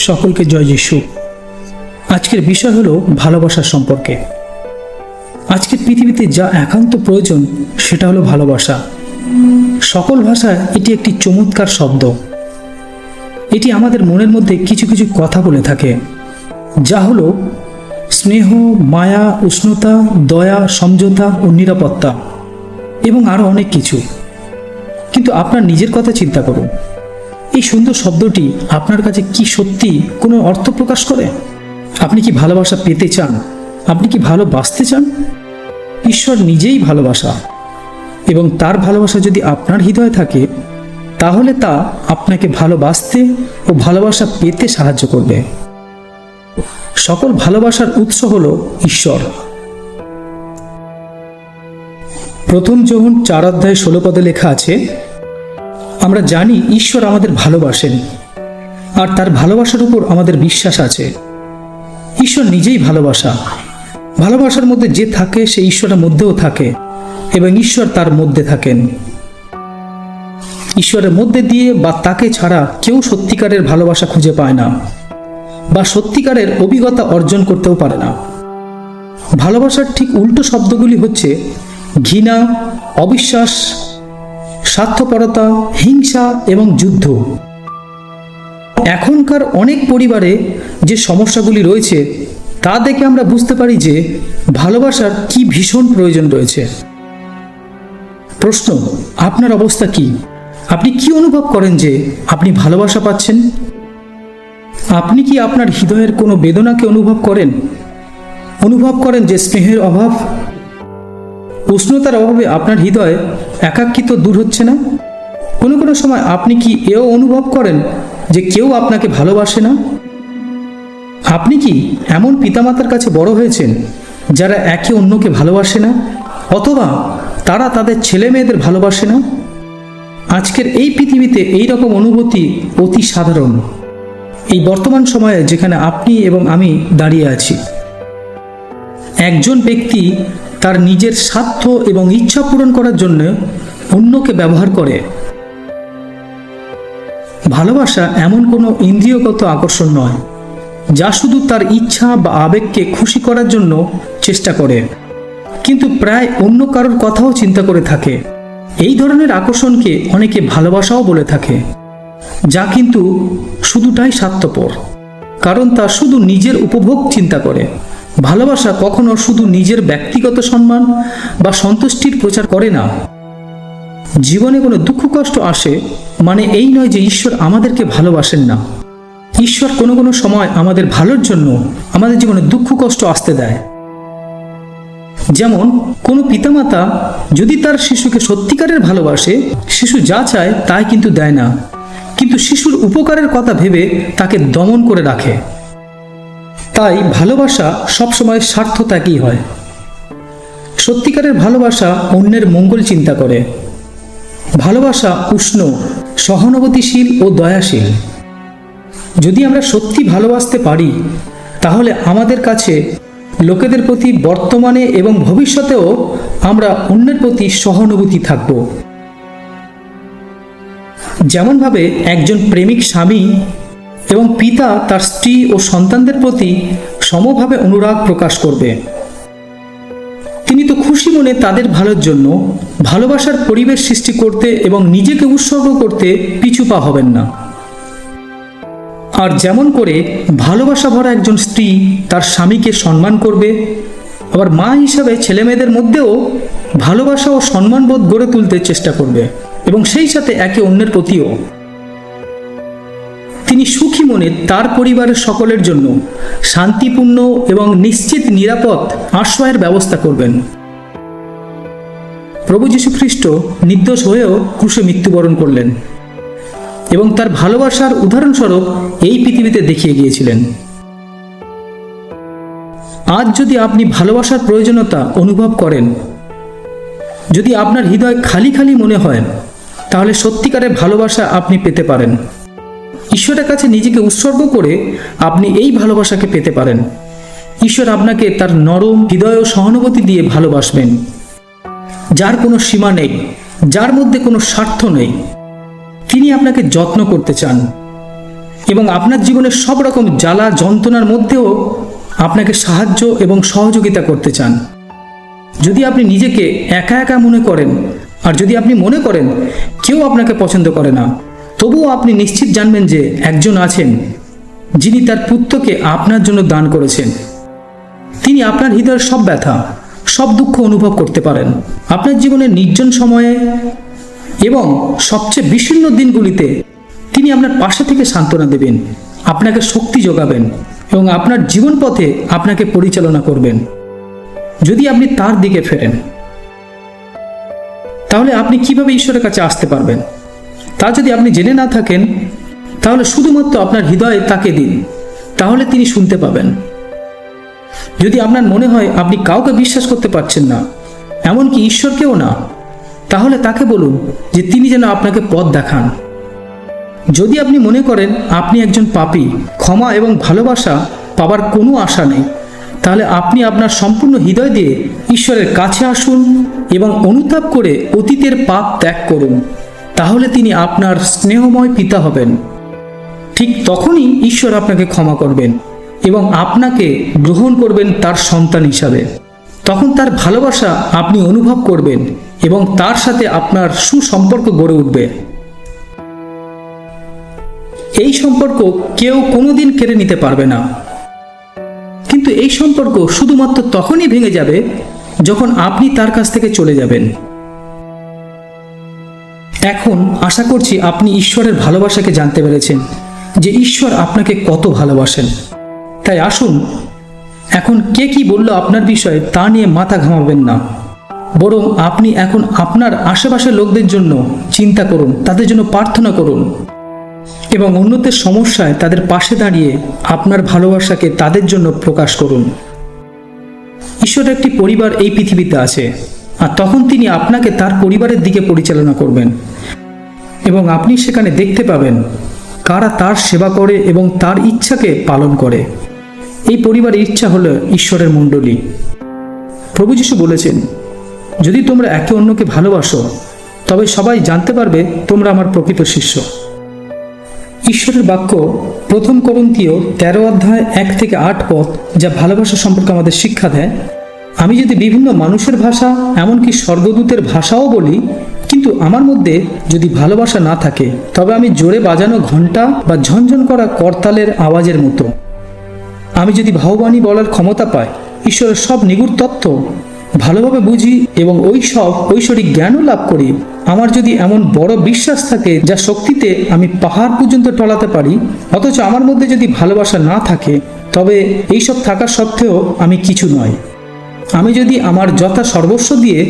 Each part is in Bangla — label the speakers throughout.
Speaker 1: সকলকে জয় যিশু। আজকের বিষয় হলো ভালোবাসার সম্পর্কে। আজকের পৃথিবীতে যা একান্ত প্রয়োজন, সেটা হলো ভালোবাসা। সকল ভাষায় এটি একটি চমৎকার শব্দ। এটি আমাদের মনের মধ্যে কিছু কিছু কথা বলে থাকে, যা হলো স্নেহ, মায়া, উষ্ণতা, দয়া, সমঝোতা ও নিরাপত্তা এবং আরও অনেক কিছু। কিন্তু আপনার নিজের কথা চিন্তা করুন। এই সুন্দর শব্দটি আপনার কাছে কি সত্যি কোনো অর্থ প্রকাশ করে? আপনি কি ভালোবাসা পেতে চান? আপনি কি ভালোবাসতে চান? ঈশ্বর নিজেই ভালোবাসা। এবং তার ভালোবাসা যদি আপনার হৃদয়ে থাকে, তাহলে তা আপনাকে ভালোবাসতে ও ভালোবাসা পেতে সাহায্য করবে। সকল ভালোবাসার উৎস হল ঈশ্বর। প্রথম যখন চার অধ্যায় ষোলো পদে লেখা আছে আমরা জানি ঈশ্বর আমাদের ভালোবাসেন, আর তার ভালোবাসার উপর আমাদের বিশ্বাস আছে। ঈশ্বর নিজেই ভালোবাসা। ভালোবাসার মধ্যে যে থাকে, সে ঈশ্বরের মধ্যেও থাকে, এবং ঈশ্বর তার মধ্যে থাকেন। ঈশ্বরের মধ্যে দিয়ে বা তাকে ছাড়া কেউ সত্যিকারের ভালোবাসা খুঁজে পায় না, বা সত্যিকারের অভিজ্ঞতা অর্জন করতেও পারে না। ভালোবাসার ঠিক উল্টো শব্দগুলি হচ্ছে ঘৃণা, অবিশ্বাস স্বার্থপরতা, হিংসা এবং যুদ্ধ। এখনকার অনেক পরিবারে যে সমস্যাগুলি রয়েছে, তা দেখে আমরা বুঝতে পারি যে ভালোবাসার কি ভীষণ প্রয়োজন রয়েছে। প্রশ্ন, আপনার অবস্থা কি? আপনি কি অনুভব করেন যে আপনি ভালোবাসা পাচ্ছেন? আপনি কি আপনার হৃদয়ের কোনো বেদনাকে অনুভব করেন? অনুভব করেন যে স্নেহের অভাব? উষ্ণতার অভাবে আপনার হৃদয় একাকিত্ব দূর হচ্ছে না? কোনো কোনো সময় আপনি কি এও অনুভব করেন যে কেউ আপনাকে ভালোবাসে না? আপনি কি এমন পিতামাতার কাছে বড় হয়েছেন যারা একে অন্যকে ভালোবাসে না? অথবা তারা তাদের ছেলে মেয়েদের ভালোবাসে না? আজকের এই পৃথিবীতে এই রকম অনুভূতি অতি সাধারণ। এই বর্তমান সময়ে যেখানে আপনি এবং আমি দাঁড়িয়ে আছি। একজন ব্যক্তি তার নিজের স্বার্থ এবং ইচ্ছা পূরণ করার জন্য অন্যকে ব্যবহার করে। ভালোবাসা এমন কোনো ইন্দ্রিয়গত আকর্ষণ নয়, যা শুধু তার ইচ্ছা বা আবেগকে খুশি করার জন্য চেষ্টা করে, কিন্তু প্রায় অন্য কারোর কথাও চিন্তা করে থাকে। এই ধরনের আকর্ষণকে অনেকে ভালোবাসাও বলে থাকে, যা কিন্তু শুধুটাই স্বার্থপর, কারণ তা শুধু নিজের উপভোগ চিন্তা করে। ভালোবাসা কখনো শুধু নিজের ব্যক্তিগত সম্মান বা সন্তুষ্টির প্রচার করে না। জীবনে কোনো দুঃখ কষ্ট আসে মানে এই নয় যে ঈশ্বর আমাদেরকে ভালোবাসেন না। ঈশ্বর কোনো কোনো সময় আমাদের ভালোর জন্য আমাদের জীবনে দুঃখ কষ্ট আসতে দেয়। যেমন, কোনো পিতামাতা যদি তার শিশুকে সত্যিকারের ভালোবাসে, শিশু যা চায় তাই কিন্তু দেয় না। কিন্তু শিশুর উপকারের কথা ভেবে তাকে দমন করে রাখে। তাই ভালোবাসা সবসময় স্বার্থ ত্যাগই হয়। সত্যিকারের ভালোবাসা অন্যের মঙ্গল চিন্তা করে। ভালোবাসা উষ্ণ, সহানুভূতিশীল ও দয়াশীল। যদি আমরা সত্যি ভালোবাসতে পারি, তাহলে আমাদের কাছে লোকেদের প্রতি বর্তমানে এবং ভবিষ্যতেও আমরা অন্যের প্রতি সহানুভূতি থাকব। যেমনভাবে একজন প্রেমিক স্বামী এবং পিতা তার স্ত্রী ও সন্তানদের প্রতি সমভাবে অনুরাগ প্রকাশ করবে। তিনি তো খুশি মনে তাদের ভালোর জন্য ভালোবাসার পরিবেশ সৃষ্টি করতে এবং নিজেকে উৎসর্গ করতে পিছু পা হবেন না। আর যেমন করে ভালোবাসা ভরা একজন স্ত্রী তার স্বামীকে সম্মান করবে, আবার মা হিসাবে ছেলেমেয়েদের মধ্যেও ভালোবাসা ও সম্মানবোধ গড়ে তুলতে চেষ্টা করবে এবং সেই সাথে একে অন্যের প্রতিও তিনি সুখী মনে তার পরিবারের সকলের জন্য শান্তিপূর্ণ এবং নিশ্চিত নিরাপদ আশ্রয়ের ব্যবস্থা করবেন। প্রভু যীশু খ্রিস্ট নির্দোষ হয়েও ক্রুশে মৃত্যুবরণ করলেন এবং তার ভালোবাসার উদাহরণস্বরূপ এই পৃথিবীতে দেখিয়ে গিয়েছিলেন। আজ যদি আপনি ভালোবাসার প্রয়োজনীয়তা অনুভব করেন, যদি আপনার হৃদয় খালি খালি মনে হয়, তাহলে সত্যিকারের ভালোবাসা আপনি পেতে পারেন। ঈশ্বরের কাছে নিজেকে উৎসর্গ করে আপনি এই ভালোবাসাকে পেতে পারেন। ঈশ্বর আপনাকে তার নরম হৃদয় ও সহানুভূতি দিয়ে ভালোবাসবেন। যার কোনো সীমা নেই, যার মধ্যে কোনো স্বার্থ নেই, তিনি আপনাকে যত্ন করতে চান। এবং আপনার জীবনের সব রকম জ্বালা, যন্ত্রণার মধ্যেও আপনাকে সাহায্য এবং সহযোগিতা করতে চান। যদি আপনি নিজেকে একা একা মনে করেন, আর যদি আপনি মনে করেন, কেউ আপনাকে পছন্দ করে না তবুও আপনি নিশ্চিত জানবেন যে একজন আছেন যিনি তার পুত্রকে আপনার জন্য দান করেছেন। তিনি আপনার হৃদয়ের সব ব্যথা, সব দুঃখ অনুভব করতে পারেন। আপনার জীবনের নির্জন সময়ে এবং সবচেয়ে বিষণ্ণ দিনগুলিতে তিনি আপনার পাশে থেকে সান্ত্বনা দেবেন, আপনাকে শক্তি যোগাবেন এবং আপনার জীবন পথে আপনাকে পরিচালনা করবেন। যদি আপনি তার দিকে ফেরেন, তাহলে আপনি কীভাবে ঈশ্বরের কাছে আসতে পারবেন? তা যদি আপনি জেনে না থাকেন, তাহলে শুধুমাত্র আপনার হৃদয়ে তাকে দিন, তাহলে তিনি শুনতে পাবেন। যদি আপনার মনে হয় আপনি কাউকে বিশ্বাস করতে পারছেন না, এমনকি ঈশ্বরকেও না, তাহলে তাকে বলুন যে তিনি যেন আপনাকে পথ দেখান। যদি আপনি মনে করেন আপনি একজন পাপী, ক্ষমা এবং ভালোবাসা পাবার কোনো আশা নেই, তাহলে আপনি আপনার সম্পূর্ণ হৃদয় দিয়ে ঈশ্বরের কাছে আসুন এবং অনুতাপ করে অতীতের পাপ ত্যাগ করুন। তাহলে তিনি আপনার স্নেহময় পিতা হবেন। ঠিক তখনই ঈশ্বর আপনাকে ক্ষমা করবেন এবং আপনাকে গ্রহণ করবেন তার সন্তান হিসাবে। তখন তার ভালোবাসা আপনি অনুভব করবেন এবং তার সাথে আপনার সুসম্পর্ক গড়ে উঠবে। এই সম্পর্ক কেউ কোনোদিন কেড়ে নিতে পারবে না। কিন্তু এই সম্পর্ক শুধুমাত্র তখনই ভেঙে যাবে যখন আপনি তার কাছ থেকে চলে যাবেন। এখন আশা করছি আপনি ঈশ্বরের ভালোবাসাকে জানতে পেরেছেন যে ঈশ্বর আপনাকে কত ভালোবাসেন। তাই আসুন, এখন কে কি বলল আপনার বিষয়ে তা নিয়ে মাথা ঘামাবেন না। বরং আপনি এখন আপনার আশেপাশের লোকদের জন্য চিন্তা করুন, তাদের জন্য প্রার্থনা করুন। এবং অন্যদের সমস্যায় তাদের পাশে দাঁড়িয়ে আপনার ভালোবাসাকে তাদের জন্য প্রকাশ করুন। ঈশ্বরের একটি পরিবার এই পৃথিবীতে আছে। আর তখন তিনি আপনাকে তার পরিবারের দিকে পরিচালনা করবেন। এবং আপনি সেখানে দেখতে পাবেন কারা তার সেবা করে এবং তার ইচ্ছাকে পালন করে। এই পরিবারের ইচ্ছা হলো ঈশ্বরের মণ্ডলী। প্রভু যিশু বলেছেন, যদি তোমরা একে অন্যকে ভালোবাসো, তবে সবাই জানতে পারবে তোমরা আমার প্রকৃত শিষ্য। ঈশ্বরের বাক্য প্রথম করন্তীয় তেরো অধ্যায় এক থেকে আট পথ যা ভালোবাসা সম্পর্কে আমাদের শিক্ষা দেয় আমি যদি বিভিন্ন মানুষের ভাষা, এমনকি স্বর্গদূতের ভাষাও বলি, কিন্তু আমার মধ্যে যদি ভালোবাসা না থাকে, তবে আমি জোরে বাজানো ঘণ্টা বা ঝনঝন করা করতালের আওয়াজের মতো। আমি যদি ভাববাণী বলার ক্ষমতা পাই, ঈশ্বরের সব নিগুড় তত্ত্ব, ভালোভাবে বুঝি এবং ওই সব ঐশ্বরিক জ্ঞানও লাভ করি, আমার যদি এমন বড় বিশ্বাস থাকে যা শক্তিতে আমি পাহাড় পর্যন্ত টলাতে পারি, অথচ আমার মধ্যে যদি ভালোবাসা না থাকে, তবে এইসব থাকা সত্ত্বেও আমি কিছু নয়। আমি যদি আমার যথা সর্বস্ব দিয়ে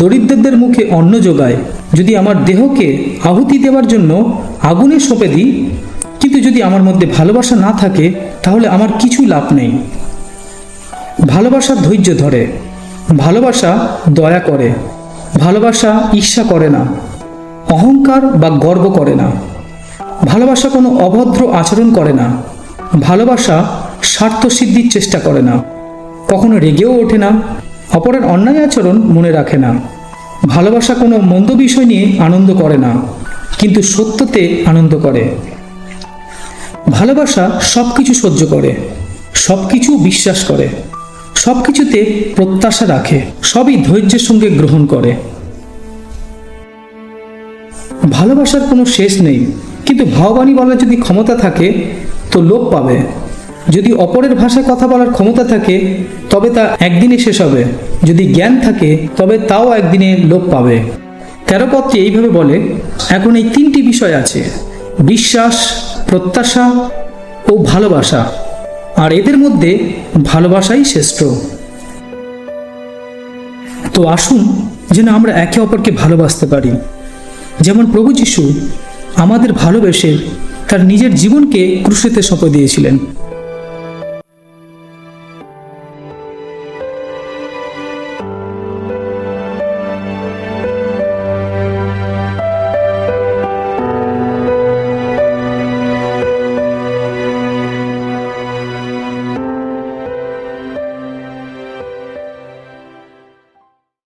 Speaker 1: দরিদ্রদের মুখে অন্ন যোগাই, যদি আমার দেহকে আহুতি দেওয়ার জন্য আগুনে সঁপে দিই, কিন্তু যদি আমার মধ্যে ভালোবাসা না থাকে, তাহলে আমার কিছু লাভ নেই। ভালোবাসা ধৈর্য ধরে, ভালোবাসা দয়া করে, ভালোবাসা ঈর্ষা করে না, অহংকার বা গর্ব করে না, ভালোবাসা কোনো অভদ্র আচরণ করে না, ভালোবাসা স্বার্থ সিদ্ধির চেষ্টা করে না। কখনো রেগেও ওঠে না, অপরের অন্যায় আচরণ মনে রাখে না। ভালোবাসা কোনো মন্দ বিষয় নিয়ে আনন্দ করে না, কিন্তু সত্যতে আনন্দ করে। ভালোবাসা সব কিছু সহ্য করে সব কিছু বিশ্বাস করে সব কিছুতে প্রত্যাশা রাখে, সবই ধৈর্যের সঙ্গে গ্রহণ করে। ভালোবাসার কোনো শেষ নেই, কিন্তু ভাববাণী বলার যদি ক্ষমতা থাকে, তো লোপ পাবে। যদি অপরের ভাষায় কথা বলার ক্ষমতা থাকে, তবে তা একদিনে শেষ হবে। যদি জ্ঞান থাকে, তবে তাও একদিনে লোপ পাবে। তেরো পত্রে এইভাবে বলে, এখন এই তিনটি বিষয় আছে, বিশ্বাস, প্রত্যাশা ও ভালোবাসা। আর এদের মধ্যে ভালোবাসাই শ্রেষ্ঠ। তো আসুন যেন আমরা একে অপরকে ভালোবাসতে পারি। যেমন প্রভু যিশু আমাদের ভালোবেসে তার নিজের জীবনকে ক্রুশেতে সঁপে দিয়েছিলেন।